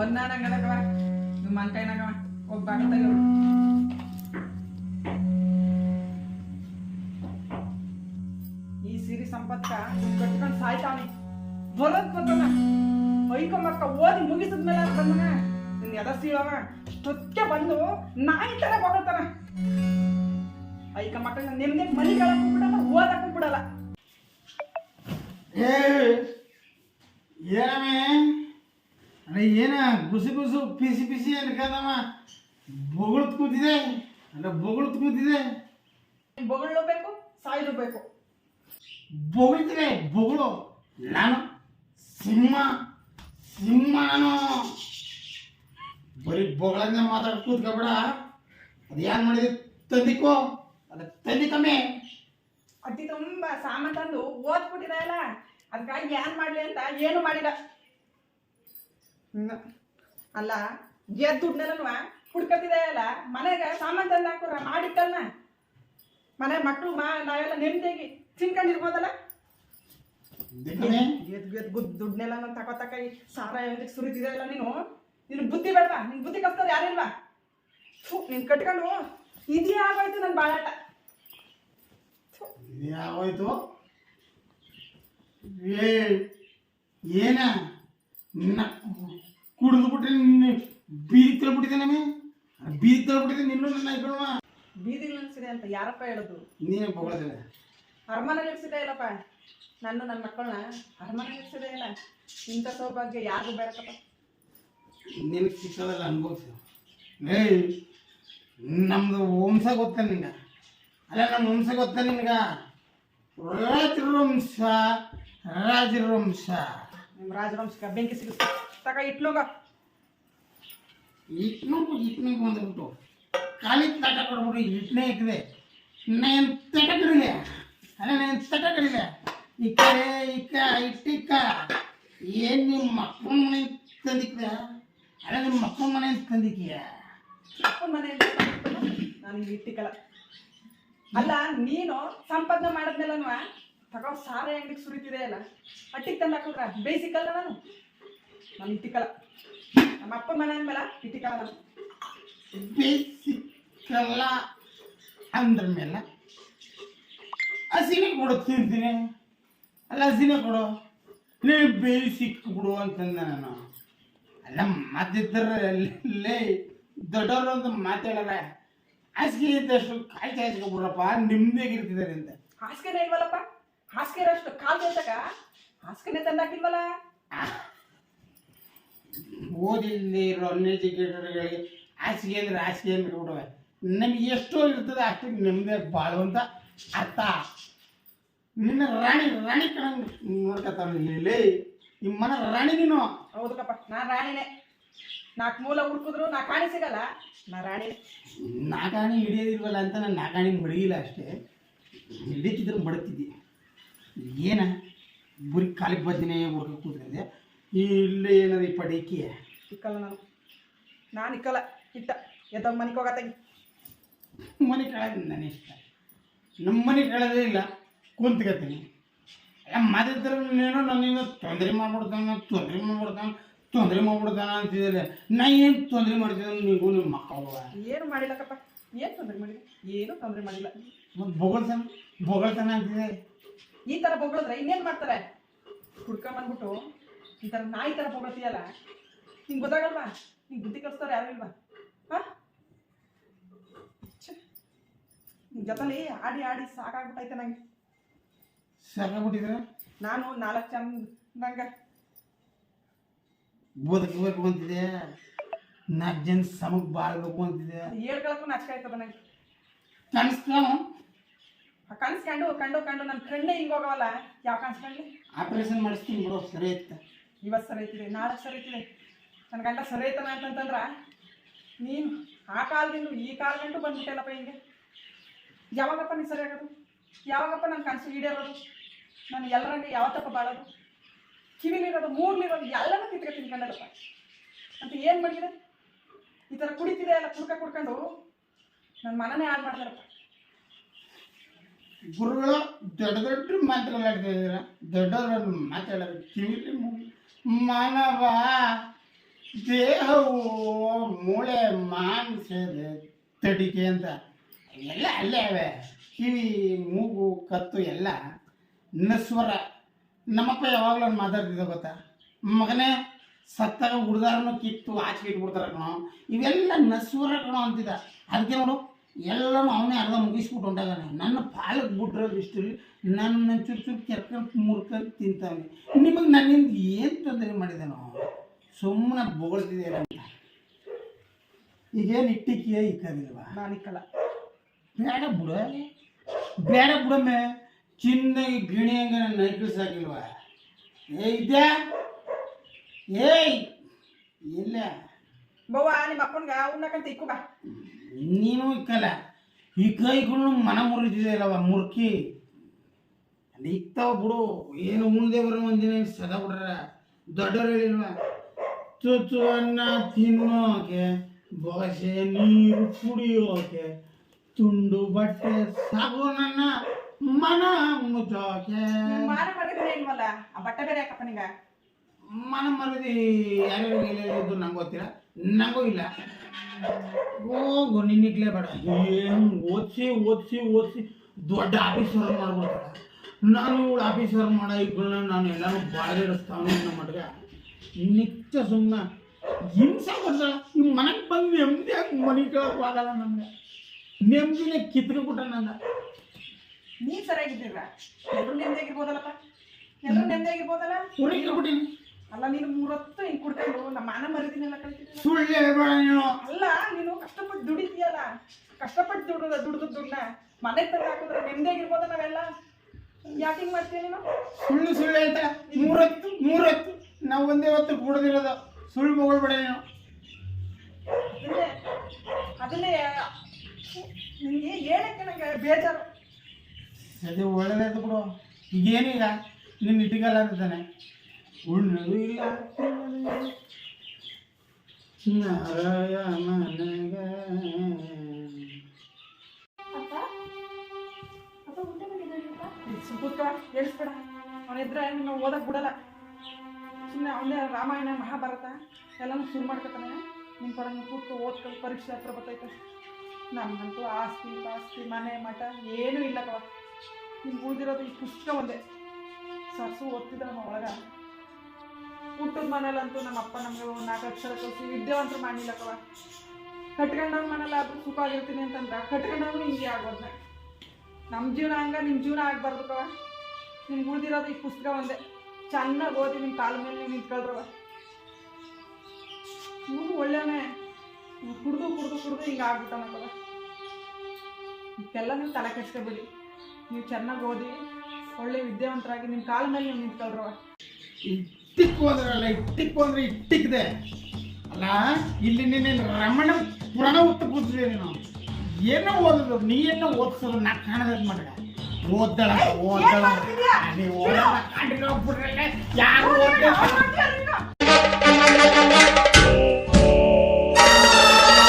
ಬಂದಾನಂಗದಕವ ನೀವು ಮನ್ಕೈನಾಗವ ಒಬ್ಬ ಬಾಗಲ್ದಾಗ ಈ ಸಿರಿ ಸಂಪತ್ಕ ಕಟ್ಕೊಂಡು ಸಾಯ್ತಾನೆ. ಬರೋದ್ ಬರ್ತನ ಮೈಕೊಂಬಕ್ಕ ಓದಿ ಮುಗಿಸಿದ್ಮೇಲೆ ಬಂದನ ನಿನ್ ಎದ ಸೀಳವ ಇಷ್ಟೊಕ್ಕೆ ಬಂದು ನಾಯಿ ತರ ಬಗಳ್ತಾನ. ಐಕ ಮಕ್ಕಳನ್ನ ನೆಮ್ಮದಿ ಮನಿ ಬಿಡಲ್ಲ ಓದಕ್ಕೂ ಬಿಡಲ್ಲ ಏ ಅಣ್ಣ ಏನ ಗುಸು ಗುಸು ಪಿಸಿ ಪಿಸಿ ಅನ್ಕದಮ್ಮ ಬೊಗಳ್ತ್ ಕೂತಿದೆ. ಅಲ್ಲ ಬೊಗಳ್ತ್ ಕೂತಿದೆ. ಬೊಗಳು ಬೇಕು ಸಾಯ್ಲು ಬೇಕು. ಬೊಗಳಿದ್ರೆ ಬೊಗಳು. ನಾನು ಸಿಂಹ ಸಿಂಹ ನಾನು. ಬರೀ ಬೊಗಳನ್ನೇ ಮಾತಾಡ್ ಕೂತ್ಕೊಬೇಡ. ಅದು ಯಾರು ಮಾಡಿದೆ ತಂದಿಕೋ. ಅದ ತಂದಿ ತಮ್ಮೆ. ಅಟ್ಟಿ ತುಂಬ ಸಾಮಾನ್ ತಂದು ಓದ್ಬಿಟ್ಟಿರಲ್ಲ ಅದಕ್ಕಾಗಿ ಏನ್ ಮಾಡ್ಲಿ ಅಂತ ಏನು ಮಾಡಿಲ್ಲ. ಅಲ್ಲ ಗೆದ್ದು ದುಡ್ಡನ್ನ ಹುಡ್ಕತಿದೆ ಅಲ್ಲ? ಮನೆಗೆ ಸಾಮಾನ್ ತಂದು ಹಾಕೋರ? ಮಾಡಿಟ್ಟಲ್ನ ಮನೆ ಮಕ್ಕಳು ಮಾ ನಾವೆಲ್ಲ ನೆಮ್ಮದಿಯಾಗಿ ತಿನ್ಕೊಂಡಿರ್ಬೋದಲ್ಲ? ಗೆದ್ದು ಗೆದ್ ಗುದ್ ದುಡ್ಡನ್ನೆಲ್ಲ ನಾನು ತಕೋ ತಕ ಈ ಸಾರ ಎಂದಕ್ಕೆ ಸುರಿತಿದೆ ಇಲ್ಲ ನೀನು? ನಿನ್ ಬುದ್ಧಿ ಬೇಡವಾ? ನಿನ್ ಬುದ್ಧಿ ಕಲ್ತವ್ರು ಯಾರಿಲ್ವಾ ಥು, ನೀನ್ ಕಟ್ಕೊಂಡು ಇದೇ ಆಗೋಯ್ತು ನನ್ನ ಬಾಳಾಟ. ಯಾವಾಯ್ತು ಏ ಏನ? ಕುಡಿದು ಬಿಟ್ರೆ ನಿನ್ನ ಬೀದಿ ನಮಗೆ ಬೀದಿ ತಳ್ಬಿಟ್ಟಿದ್ದೆ ನಿನ್ನೂ ನನ್ನ ಇಬ್ಬರವ ಬೀದಿ ನಿಲ್ಸಿದೆ ಅಂತ ಯಾರಪ್ಪ ಹೇಳೋದು? ನೀನೇ ಬೊಗಳದಿಲ್ಲ ಅರಮನೆ ನಿಲ್ಸಿದೆ ಇಲ್ಲಪ್ಪ. ನನ್ನ ನನ್ನ ಮಕ್ಕಳನ್ನ ಅರಮನೆ ನಿಲ್ಸಿದೆ ಇಲ್ಲ. ಇಂಥ ಸೌಭಾಗ್ಯ ಯಾರಿಗೂ ಬೇಡಪ್ಪ. ನಿನಗೆ ಸಿಕ್ಕದಲ್ಲ ಅನುಭವಿಸ. ಏಯ್ ನಮ್ದು ವಂಶ ಗೊತ್ತ ನಿಂಗ? ಅಲ್ಲ ನಮ್ಮ ವಂಶ ಗೊತ್ತ ನಿನಗ ರಾಜವಂಶ ರಾಜವಂಶ ನಿಮ್ಮ ರಾಜವಂಶಕ್ಕೆ ಬೆಂಕಿ ಸಿಗಿಸ್ತ ತಕ ಇಟ್ಲೋಗ ಇಟ್ನು ಇಟ್ನಿಗೆ ಬಂದ್ಬಿಟ್ಟು ಖಾಲಿ ತಟ ಕೊಡ್ಬಿಟ್ಟು ಇಟ್ನೇ ಇಟ್ಟಿದೆ ನಾನು ತಟ ಕಡಿಲೆ ಅಲ್ಲ ನಾನು ತಟ ಕಡಿಲೆ ಇಕ್ಕ ಇಟ್ಟಿಕ್ಕ. ಏನು ನಿಮ್ಮ ಮಕ್ಕಳ ಮನೆ ತಂದಿಕ್ಕಿದ ಅಲ್ಲ ನಿಮ್ಮ ಮಕ್ಕಳ ಮನೆ ತಂದಿಕ್ಕಿಯ ಅಪ್ಪನ ಮನೆ ನಾನು ಇಟ್ಟಿಕ್ಕಲ್ಲ. ಅಲ್ಲ ನೀನು ಸಂಪಾದನೆ ಮಾಡಿದ್ಮೇಲನ್ವ ತಗೋ ಸಾರ ಅಂಗಡಿಗೆ ಸುರಿತಿದೆ ಅಲ್ಲ. ಅಟ್ಟಿಗೆ ತಂದು ಹಾಕಿದ್ರ? ಬೇಸಿಕಲ್ಲ ನಾನು? ನಮ್ಮ ಇಟ್ಟಿಕಲ್ಲ ನಮ್ಮ ಅಪ್ಪ ಮನೆ ಮೇಲೆ ಇಟ್ಟಿಕಲ್ಲ ನಾನು. ಬೇಸಿಕ್ಕಲ್ಲ ಅಂದ್ರ ಮೇಲೆ ಹಸಿನೇ ಕೊಡು ತಿಂತೀನಿ. ಅಲ್ಲ ಹಸಿನೇ ಕೊಡು. ನೀ ಬೇಯಿಸಿಕ್ ಬಿಡು ಅಂತಂದೆ ನಾನು. ಅಲ್ಲ ಮಾತಿದ್ದರಲ್ಲೇ ದೊಡ್ಡವರು ಅಂತ ಮಾತಾಡಲ್ಲ. ಹಾಸಿಗೆ ಇದ್ದಷ್ಟು ಕಾಯ್ತಾ ಬಿಡ್ರಪ್ಪ. ನಿಂಬ್ದಿಯಾಗಿ ಅಂತ. ಹಾಸಿಗೆ ಇಲ್ವಲ್ಲಪ್ಪ? ಹಾಸಿಗೆ ಅಷ್ಟು ಕಾಲು ತಗ ಹಾಸಿಗೆನೆ ತಂದಾಕಿಲ್ವಲ್ಲ? ಓದಿಲ್ಲದೆ ಇರೋ ಅನ್ಎಜುಕೇಟರ್ಗಳಿಗೆ ಹಾಸಿಗೆ ಅಂದ್ರೆ ಹಾಸಿಗೆ ಅಂದ್ರೆ ನಮ್ಗೆ ಎಷ್ಟೋ ಇರ್ತದೆ ಅಷ್ಟು ನೆಮ್ಮದಿ ಬಾಳುವಂತ ಅರ್ಥ. ನಿನ್ನ ರಾಣಿ ರಾಣಿ ಕಣಂಗ್ ನೋಡ್ಕೊತಾನೆ ನಿಮ್ಮ ಮನ ರಾಣಿ ನೀನು. ಹೌದಪ್ಪ ನಾನು ರಾಣಿನೇ. ನಾಲ್ಕು ಮೂಲ ಹುಡುಕಿದ್ರು ನಾ ಕಾಣಿ ಸಿಗಲ್ಲ. ನಾ ರಾಣಿ ನಾಗಾಣಿ ಹಿಡಿಯೋದಿಲ್ವಲ್ಲ ಅಂತ ನಾನು ನಾಗಾಣಿ ಮಡಗಿಲ್ಲ ಅಷ್ಟೇ. ಹಿಡಿತಿದ್ರು ಮಡಗ್ತಿದ್ದೆ. ಏನ? ಬುರಿ ಕಾಲಿಗೆ ಬದ್ದಿನೇ ಹುಡುಗ ಕೂತ್ಕೊಂಡೆ ಇಲ್ಲೇ ಏನಾರ ಈ ಪಡೀಕಿ ಇಕ್ಕಲ್ಲ ನಾನು. ನಾನು ಇಕ್ಕಲ್ಲ. ಇಟ್ಟ. ಎದ ಮನೆಗೆ ಹೋಗತ್ತಾಗಿ ಮನೆ ಕೇಳೋದು ನನ್ನ ಇಷ್ಟ. ನಮ್ಮ ಮನೆ ಕೇಳೋದೇ ಇಲ್ಲ. ಕುಂತ್ಕತೀನಿ. ಮಾತಿದ್ರೆ ನೀನು ನನ್ನಿಂದ ತೊಂದರೆ ಮಾಡ್ಬಿಡ್ತಾನ ತೊಂದರೆ ಮಾಡ್ಬಿಡ್ತಾನ ತೊಂದರೆ ಮಾಡ್ಬಿಡ್ತಾನ ಅಂತಿದ್ದೆ ನಾ ಏನು ತೊಂದರೆ ಮಾಡ್ತಿದ್ದೆ ನೀವು ನಿಮ್ಮ ಮಕ್ಕಳು? ಏನು ಮಾಡಿಲ್ಲಕ್ಕಪ್ಪ. ಏನು ತೊಂದರೆ ಮಾಡಿಲ್ಲ ಏನು ತೊಂದರೆ ಮಾಡಿಲ್ಲ. ಮತ್ತು ಬೊಗಳ್ತಾನ ಬೊಗಳ್ತಾನ ಅಂತಿದೆ ಈ ತರ ಬೊಗಳಿದ್ರೆ ಇನ್ನೇನ್ ಮಾಡ್ತಾರೆ? ಹುಡ್ಕೊಂಡ್ಬಂದ್ಬಿಟ್ಟು ಈ ತರ ನಾಯಿ ತರ ಬೊಗಳ್ತೀಯಲ್ಲ ನಿಂಗೆ ಗೊತ್ತಾಗಲ್ವಾ? ನಿಂಗೆ ಬುದ್ಧಿ ಕಲಿಸ್ತಾರೆ ಯಾರು ಇಲ್ವಾ? ಹಾಂ? ನಿನ್ ಜೊತೆಲಿ ಆಡಿ ಆಡಿ ಸಾಕಾಗ್ಬಿಟ್ಟೈತೆ ನಂಗೆ. ಸಾಕಾಗ್ಬಿಟ್ಟಿದ್ರೆ ನಾನು ನಾಲ್ಕು ಜನ ನಂಗೆ. ಬದುಕಬೇಕು ಅಂತಿದೆ ನಾಲ್ಕು ಜನ ಸಮಕ್ಕೆ ಬಾಳ್ಬೇಕು ಅಂತಿದೆ ಹೇಳ್ಕೊಳಕ್ಕೂ ನಾಚಿಕೆ ಆಯ್ತದ ನಂಗೆ. ಕನಸ್ತಾನು ಆ ಕನ್ಸ್ ಕಂಡು ಕಂಡು ಕಂಡು ನನ್ನ ಕಣ್ಣೇ ಹಿಂಗೆ ಹೋಗವಲ್ಲ? ಯಾವ ಕನ್ಸ್ ಕಂಡು ಆಪ್ರೇಷನ್ ಮಾಡಿಸ್ತೀನಿ ಬಿಡು ಸರಿ ಐತೆ ಇವತ್ತು ಸರಿ ಐತಿದೆ ನಾಳೆ ಸರಿ ಐತಿದೆ ನನ್ನ ಗಂಡ ಸರಿ ಐತನ ಅಂತಂತಂದ್ರೆ ನೀನು ಆ ಕಾಲದಿಂದ ಈ ಕಾಲ ಬಂದ್ಬಿಟ್ಟೆಲ್ಲಪ್ಪ ಹಿಂಗೆ. ಯಾವಾಗಪ್ಪ ನೀನು ಸರಿ ಆಗೋದು? ಯಾವಾಗಪ್ಪ ನನ್ನ ಕನಸು ಈಡೇರೋದು? ನಾನು ಎಲ್ಲರಂಗೆ ಯಾವತ್ತಪ್ಪ ಬಾಳೋದು? ಕಿವಿಲಿರೋದು ಮೂಗ್ಲಿರೋದು ಎಲ್ಲನೂ ಕಿತ್ಕ ಗಂಡದಪ್ಪ ಅಂತ ಏನು ಮಾಡಿದೆ? ಈ ಥರ ಕುಡಿತಿದೆ ಎಲ್ಲ ಕುಡ್ಕ ಕುಡ್ಕೊಂಡು ನನ್ನ ಮನನೇ ಹಾಳು ಮಾಡ್ತಾರಪ್ಪ ಗುರುಗಳು ದೊಡ್ಡ ದೊಡ್ಡ ಮಾತುಗಳಾಡ್ತಾ ಇದ್ದೀರ ದೊಡ್ಡವರು ಮಾತಾಡೋದು ಕಿವಿಲಿ ಮು- ಮಾನವ ದೇಹವು ಮೂಳೆ ಮಾಂಸದ ತಡಿಕೆ ಅಂತ. ಎಲ್ಲ ಅಲ್ಲೇ ಅವೆ. ಕಿವಿ, ಮೂಗು, ಕತ್ತು ಎಲ್ಲ ನಸ್ವರ. ನಮ್ಮಪ್ಪ ಯಾವಾಗಲೂ ಮಾತಾಡ್ತಿದ್ದ ಗೊತ್ತಾ? ಮಗನೇ ಸತ್ತಾಗ ಹುಡ್ದಾರನು ಕಿತ್ತು ಆಚೆ ಇಟ್ಬಿಡ್ತಾರ ಕಣೋ. ಇವೆಲ್ಲ ನಸ್ವರ ಕಣೋ ಅಂತಿದ್ದ. ಅದಕ್ಕೆ ನೋಡು ಎಲ್ಲನೂ ಅವನೇ ಅರ್ಧ ಮುಗಿಸ್ಬಿಟ್ಟು ಹೊಂಟಾಗಾನೆ ನನ್ನ ಪಾಲಕ್ಕೆ ಬಿಟ್ಟಿರೋದು ಇಷ್ಟು ನನ್ನ ಚೂರು ಚೂರು ಕೆರ್ಕೊಂಡು ಮುರ್ಕೊಂಡು ತಿಂತಾವೆ ನಿಮಗೆ ನನ್ನಿಂದ ಏನು ತೊಂದರೆ ಮಾಡಿದೆನೋ? ಸುಮ್ಮನೆ ಬೋಳ್ತಿದ್ದೆ ಅಂತ. ಈಗೇನು ಇಟ್ಟಿಕೆಯೇ ಇಕ್ಕದಿಲ್ವಾ ನಾನು ಇಕ್ಕಲ್ಲ. ಬೇಡ ಬಿಡ. ಬೇಡ ಬಿಡಮ್ಮೆ. ಚಿನ್ನಾಗಿ ಗಿಣಿ ಹಂಗೆ ನನ್ನ ನೈಕಲ್ಸಾಕಿಲ್ವಾ ಏ ಇದ್ಯಾ? ಏಯ್! ಇಲ್ಲ. ಬವ್ವ ನಿಮ್ಮ ಅಪ್ಪನ್ಗ ಉಣ್ಣಕಂತ ಇಕ್ಕು ಬಾ. ನೀನು ಇಕ್ಕಲ್ಲ. ಈ ಕೈಗಳು ಮನ ಮುರಿದಿದೆಯಲ್ಲವ ಮುರ್ಕಿ. ಅಲ್ಲಿ ಇಕ್ತಾವ ಬಿಡು. ಏನು ಮುಂದೆ ಬರೋ ಒಂದಿನ ಸದಾ ಬಿಡ್ರ. ದೊಡ್ಡವ್ರು ಹೇಳಿಲ್ವ ಚುಚ್ಚು ಅನ್ನ ತಿನ್ನೋಕೆ ಬೊಗಸೆ ನೀರು ಕುಡಿಯೋಕೆ, ತುಂಡು ಬಟ್ಟೆ ಸಾಗು ನನ್ನ ಮನ ಮುಚ್ಚೋಕೆ. ಮಾಡಿದ್ರೆ ಇಲ್ವಲ್ಲ? ಆ ಬಟ್ಟೆ ಬೇರೆ ಯಾಕಪ್ಪ ನಿಂಗ. ಮನ ಮರದಿ ಯಾರ್ಯಾರು ಇದ್ದು ನಂಗೆ ಗೊತ್ತಿಲ್ಲ. ನಂಗೂ ಇಲ್ಲ. ಹೋಗು ನಿನ್ನಿಗ್ಲೇ ಬೇಡ. ಏನು ಓದಿಸಿ ಓದಿಸಿ ಓದಿಸಿ ದೊಡ್ಡ ಆಫೀಸರ್ ಮಾಡ್ಬಿಡ್ತಾರೆ ನಾನು ಇವಳು ಆಫೀಸರ್ ಮಾಡೋ ಇಬ್ಬಳನ್ನ ನಾನು ಎಲ್ಲಾನು ಬಾಳಿಡಿಸ್ತಾವನು ಅನ್ನೋ ಮಡ್ಗ. ನಿತ್ಯ ಸುಮ್ಮನೆ ಹಿಂಸೆ ಬರ್ತಾಳ ಈ ಮನೆಗೆ ಬಂದು ನೆಮ್ಮದಿಯಾಗಿ ಮನೆ ಕೇಳೋಕೆ ಆಗಲ್ಲ ನಮ್ಗೆ. ನೆಮ್ಮದಿನೇ ಕಿತ್ಕೊಂಡ್ಬಿಟ್ಟ ನನ್ನ ನೀನ್ ಸರಿಯಾಗಿದ್ದೀರ? ಎಲ್ಲರೂ ನೆಮ್ಮದಿಯಾಗಿರ್ಬೋದಲ್ಲಪ್ಪ? ಎಲ್ರು ನೆಮ್ಮದಿಯಾಗಿರ್ಬೋದಲ್ಲ? ಉರಿಕ್ಬಿಟ್ಟಿನಿ ಅಲ್ಲ ನೀನು ಮೂರತ್ತು ಹಿಂಗ್ ಕುಡ್ಕೊಂಡು ನಮ್ಮ ಮಾನ ಮರಿದಿನೆಲ್ಲ ಕಳ್ತಿದ್ದೀನಿ ಸುಳ್ಳು ಹೇಳ್ಬೇಡ ನೀನು. ಅಲ್ಲ ನೀನು ಕಷ್ಟಪಟ್ಟು ದುಡಿತೀಯಲ್ಲ. ಕಷ್ಟಪಟ್ಟು ದುಡ್ದ ದುಡ್ದು ದುಡ್ಡನ್ನ ಮನೆ ತಂದು ಹಾಕಿದ್ರೆ ನೆಮ್ಮದಿಯಾಗಿರ್ಬೋದ ನಾವೆಲ್ಲ? ಯಾಕೆ ಹಿಂಗ್ ಮಾಡ್ತೀಯ ನೀನು? ಸುಳ್ಳು ಸುಳ್ಳು ಹೇಳ್ತಾ. ಮೂರತ್ತು ಮೂರತ್ತು. ನಾವು ಒಂದೇ ಹೊತ್ತು ಕುಡ್ದಿರೋದು. ಸುಳ್ಳು ಮಗಳ್ಬೇಡ ನೀನು. ಅದನ್ನೇ ಅದನ್ನೇ ಏನು ಏನಕ್ಕೆ ನಂಗೆ ಬೇಜಾರು? ಅದೇ ಒಳ್ಳೇದಾಯ್ತು ಬಿಡು. ಈಗೇನಿಲ್ಲ ನಿನ್ನ ಇಟ್ಟಿಗಲ್ಲ ಅಂತಾನೆ ಉಣ್ಣದು ಇಲ್ಲ ನಾರಾಯಣನಗ ಕೂತ್ಕ ಹೇಳಿಸ್ಬೇಡ ಅವನಿದ್ರೆ ನಾವು ಓದಕ್ ಬಿಡಲ್ಲ. ಸುಮ್ಮನೆ ಅವನೇ ರಾಮಾಯಣ, ಮಹಾಭಾರತ ಎಲ್ಲನೂ ಶುರು ಮಾಡ್ಕೊತಾನೆ. ನಿಮ್ಮ ಪರ ಕೂತು ಓದ್ಕೊಂಡು ಪರೀಕ್ಷೆ ಹತ್ರ ಬರ್ತೈತೆ. ನಮಗಂತೂ ಆಸ್ತಿ, ಪಾಸ್ತಿ, ಮನೆ, ಮಠ ಏನೂ ಇಲ್ಲ ಕವ ನಿಮ್ಗೆ ಉಳಿದಿರೋದು ಈ ಪುಸ್ತಕ ಒಂದೇ. ಸರ್ಸು ಓದ್ತಿದ್ದ ನಮ್ಮ ಒಳಗ. ಊಟದ ಮನೇಲಂತೂ ನಮ್ಮ ಅಪ್ಪ ನಮಗೆ ನಾಲ್ಕು ಅಕ್ಷರ ಕಲಿಸಿ ವಿದ್ಯಾವಂತರು ಮಾಡಿಲ್ಲಕ್ಕವ ಕವ ಕಟ್ಕೊಂಡವ್ರ ಮನೇಲಿ ಆದ್ರೂ ಸುಖ ಆಗಿರ್ತೀನಿ ಅಂತಂದ್ರೆ ಕಟ್ಕೊಂಡವ್ರು ಹಿಂಗೆ ಆಗೋದ್ನ. ನಮ್ಮ ಜೀವನ ಹಂಗ ನಿಮ್ಮ ಜೀವನ ಆಗಬಾರ್ದಕ್ಕವ ಕವ ನಿಮ್ಗೆ ಉಳಿದಿರೋದು ಈ ಪುಸ್ತಕ ಒಂದೇ. ಚೆನ್ನಾಗಿ ಓದಿ ನಿಮ್ಮ ಕಾಲ ಮೇಲೆ ನೀವು ನಿಂತ್ಕೊಳ್ರವ ನೀವು ಒಳ್ಳೆಯವನೇ ಕುಡ್ದು ಕುಡ್ದು ಕುಡ್ದು ಹಿಂಗೆ ಆಗ್ಬಿಟ್ಟನಕ್ಕವ ಇದಕ್ಕೆಲ್ಲ ನೀವು ತಲೆ ಕೆಡ್ಸ್ಕೊಬೇಡಿ. ನೀವು ಚೆನ್ನಾಗಿ ಓದಿ, ಒಳ್ಳೆ ವಿದ್ಯಾವಂತರಾಗಿ ನಿಮ್ಮ ಕಾಲ ಮೇಲೆ ನೀವು ನಿಂತ್ಕೊಳ್ರವ ಇಟ್ಟಿಕ್ ಹೋದ್ರಲ್ಲ ಇಟ್ಟಿಕ್ ಹೋದ್ರೆ ಇಟ್ಟಿಕ್ದೆ ಅಲ್ಲ ಇಲ್ಲಿ ನಿನ್ನೆ ರಮಣ ಪುರಾಣ ಉತ್ತ ಕೂತಿದೆ ನೀನು. ಏನೋ ಓದೋದು ನೀ ಏನೋ ಓದಿಸೋದು ನಾ ಕಾಣದ ಮಗ ಓದ್ದಳ ಓದ್ದಳ. ನೀವು ಓದಲ್ಲ ಯಾರು ನೀನು?